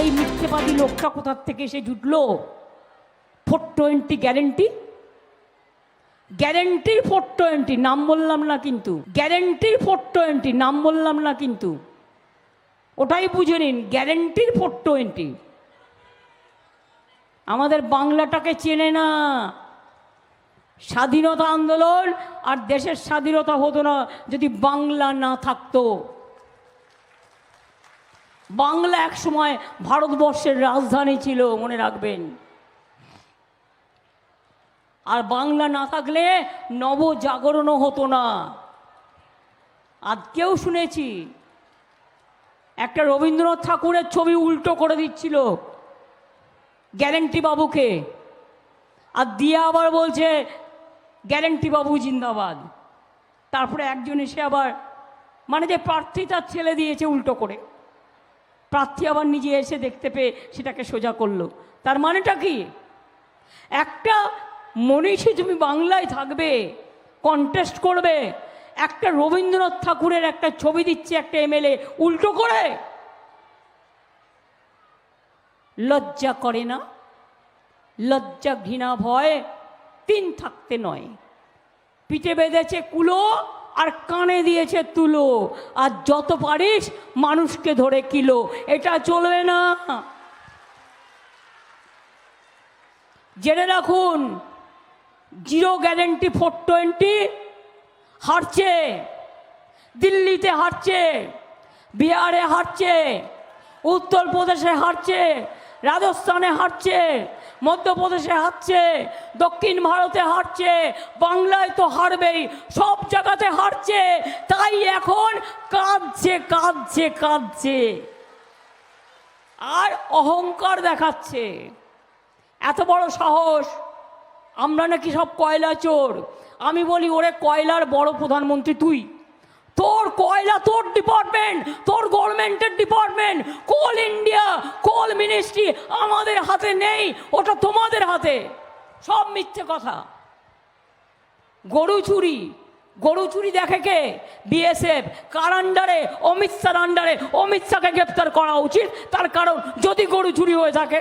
এই মিথ্যেবাদী লোকটা কোথার থেকে এসে জুটলো? ফোর টোয়েন্টি গ্যারেন্টি গ্যারেন্টির ফোর টোয়েন্টি নাম বললাম না কিন্তু। গ্যারেন্টির ফোর টোয়েন্টি নাম বললাম না কিন্তু। ওটাই বুঝে নিন গ্যারেন্টির ফোর টোয়েন্টি আমাদের বাংলাটাকে চেনে না। স্বাধীনতা আন্দোলন আর দেশের স্বাধীনতা হতো না যদি বাংলা না থাকতো। বাংলা এক সময় ভারতবর্ষের রাজধানী ছিল, মনে রাখবেন। আর বাংলা না থাকলে নবজাগরণও হতো না। আজকেও শুনেছি, একটা রবীন্দ্রনাথ ঠাকুরের ছবি উল্টো করে দিচ্ছিল গ্যারেন্টি বাবুকে আর দিয়ে আবার বলছে গ্যারেন্টি বাবু জিন্দাবাদ। তারপরে একজন এসে আবার মানে যে প্রার্থী তার ছেলে দিয়েছে উল্টো করে। প্রার্থী আবার নিজে এসে দেখতে পেয়ে সেটাকে সোজা করল। তার মানেটা কি? একটা মনীষী তুমি বাংলায় থাকবে কন্টেস্ট করবে, একটা রবীন্দ্রনাথ ঠাকুরের একটা ছবি দিচ্ছে একটা এমএলএ উল্টো করে? লজ্জা করে না? লজ্জা ঘৃণা ভয় তিন থাকতে নয়। পিঠে বেঁধেছে কুলো আর কানে দিয়েছে তুলো। আর যত পারিস মানুষকে ধরে কিলো। এটা চলবে না। জেনে রাখুন, জিরো গ্যারেন্টি ফোর টোয়েন্টি হারছে, দিল্লিতে হারছে, বিহারে হারছে, উত্তরপ্রদেশে হারছে, রাজস্থানে হারছে মধ্যপ্রদেশে হারছে, দক্ষিণ ভারতে হারছে, বাংলায় তো হারবেই, সব জায়গাতে হারছে, তাই এখন কাঁদছে কাঁদছে কাঁদছে। আর অহংকার দেখাচ্ছে। এত বড় সাহস, আমরা নাকি সব কয়লা চোর। আমি বলি, ওরে কয়লার বড় প্রধানমন্ত্রী তুই। তোর কয়লা, তোর ডিপার্টমেন্ট তোর গভর্নমেন্টের department coal India coal ministry আমাদের হাতে নেই, ওটা তোমাদের হাতে। সব মিথ্যে কথা। গরু চুরি গরু চুরি দেখে কে? বিএসএফ কার আন্ডারে অমিত শাহর আন্ডারে অমিত শাহকে গ্রেপ্তার করা উচিত, তার কারণ যদি গরু চুরি হয়ে থাকে।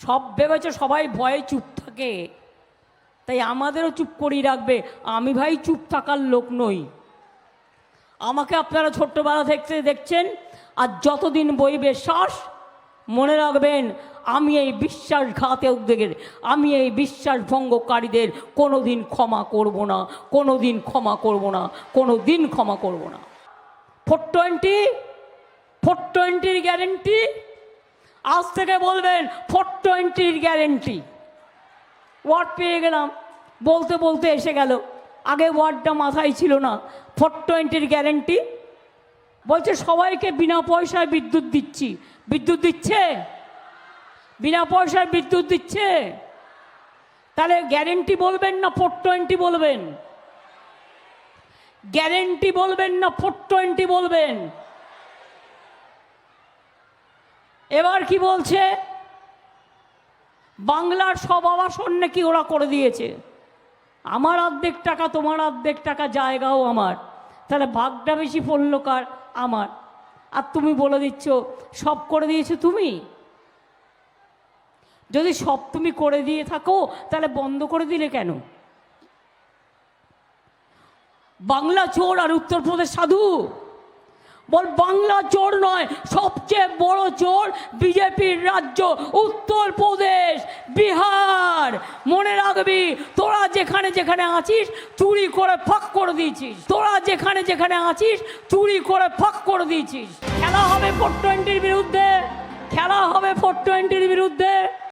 সব ভেবেছে সবাই ভয়ে চুপ থাকে। তাই আমাদেরও চুপ করিয়ে রাখবে। আমি ভাই চুপ থাকার লোক নই। আমাকে আপনারা ছোট্টবেলা থেকে দেখছেন, আর যতদিন বইবে শ্বাস, মনে রাখবেন, আমি এই বিশ্বাসঘাতে উদ্যোগের আমি এই বিশ্বাস ভঙ্গকারীদের কোনো দিন ক্ষমা করব না কোনো দিন ক্ষমা করব না কোনো দিন ক্ষমা করব না। ফোর টোয়েন্টি, ফোর টোয়েন্টির গ্যারেন্টি? আজ থেকে বলবেন, ফোর টোয়েন্টির গ্যারেন্টি। ওয়ার্ড পেয়ে গেলাম। বলতে বলতে এসে গেল। আগে ওয়ার্ডটা মাথায় ছিল না। ফোর টোয়েন্টির গ্যারেন্টি। বলছে, সবাইকে বিনা পয়সায় বিদ্যুৎ দিচ্ছি। বিদ্যুৎ দিচ্ছে? বিনা পয়সায় বিদ্যুৎ দিচ্ছে? তাহলে গ্যারেন্টি বলবেন না ফোর টোয়েন্টি বলবেন? গ্যারেন্টি বলবেন না ফোর টোয়েন্টি বলবেন? এবার কি বলছে? বাংলার সব আবাসন নাকি ওরা করে দিয়েছে। আমার অর্ধেক টাকা, তোমার অর্ধেক টাকা জায়গাও আমার। তাহলে ভাগটা বেশি পড়ল কার? আমার। আর তুমি বলে দিচ্ছ, সব করে দিয়েছ তুমি? যদি সব তুমি করে দিয়ে থাকো, তাহলে বন্ধ করে দিলে কেন? বাংলা চোর আর উত্তরপ্রদেশ সাধু? বল, বাংলা চোর নয়, সবচেয়ে বড় চোর বিজেপির রাজ্য উত্তরপ্রদেশ। বিহার। মনে রাখবি, তোরা যেখানে যেখানে আছিস, চুরি করে ফাঁক করে দিয়েছিস। তোরা যেখানে যেখানে আছিস, চুরি করে ফাঁক করে দিয়েছিস। খেলা হবে ফোর টোয়েন্টির বিরুদ্ধে। খেলা হবে ফোর টোয়েন্টির বিরুদ্ধে।